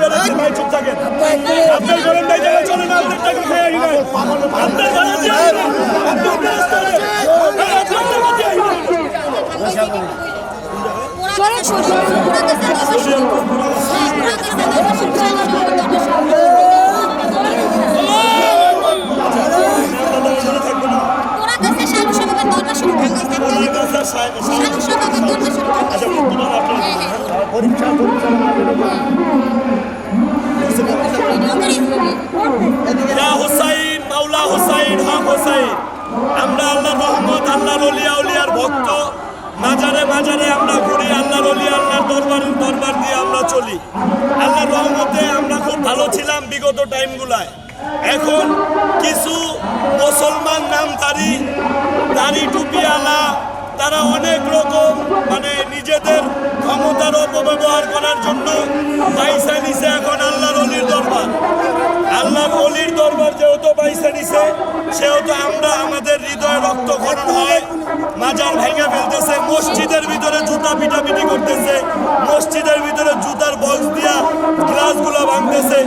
বেরোচ্ছে ভাই চুপ থাকেন আপনার ঘরের নাই জায়গায় চলে না আপনার টাকা খেয়ে আসবেন আপনার ঘরে আপনার রাস্তায় আমরা আল্লাহর রহমত, আল্লাহর ওলিয়া উলিয়ার ভক্ত। মাজারে মাজারে আমরা ঘুরি, আল্লাহর ওলিয়া আল্লাহর দরবার দরবার দিয়ে আমরা চলি। আল্লাহর রহমতে আমরা খুব ভালো ছিলাম বিগত টাইমগুলায়। এখন কিছু মুসলমান নামধারী, দাড়ি টুপিওয়ালা তারা অনেক রকম মানে নিজেদের ক্ষমতার অপব্যবহার করার জন্য পয়সা নিছে এখন আল্লাহর অলির দরবার। আল্লাহর অলির দরবার যেহেতু পয়সা নিছে, সেহেতু আমরা আমাদের হৃদয়ে রক্তক্ষরণ হয়। মাজার ভেঙে ফেলতেছে, মসজিদের ভিতরে জুতা পিটাপিটি করতেছে, মসজিদের ভিতরে জুতার বক্স দিয়া গ্লাসগুলো ভাঙতেছে।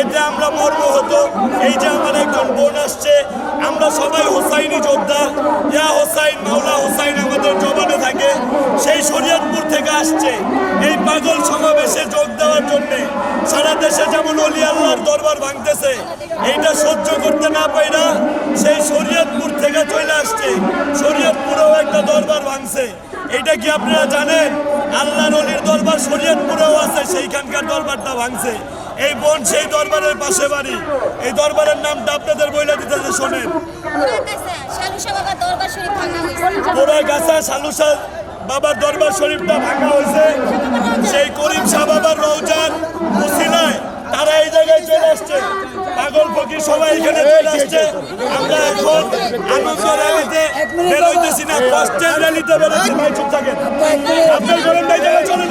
এতে আমরা মর্ম হতো। এই যে আমার একজন বোন আসছে, আমরা সবাই হোসাইনি যোদ্ধা। ইয়া হোসাইন, মাওলা হোসাইন আমাদের জবানে থাকে, সেই শরীয়তপুর থেকে আসছে। এই পাগল সমাবেশে যোগ দেওয়ার জন্য সারা দেশে যেমন অলি আল্লাহর দরবার ভাঙতেছে, এইটা সহ্য করতে না পাইরা ভাঙছে এইটা কি আপনারা জানেন? আল্লাহর অলির দরবার শরীয়তপুরেও আছে, সেইখানকার দরবারটা ভাঙছে। এই বোন সেই দরবারের পাশে বাড়ি। এই দরবারের নামটা আপনাদের বইলা দিতেছে শোনেন। বাবার দরবার শরীফটা ভাঙা হয়েছে। সেই করিম শাহ বাবার রৌজার মুসিলায় তারা এই জায়গায় চলে আসছে। পাগল ফকির সবাই এখানে চলে আসছে। আমরা এখন আনন্দ র্যালিতে বেরোইতেছি না। কষ্টের র্যালিতে বেরোচ্ছি ভাই চুপ থাকেন আপনার ভাই চলে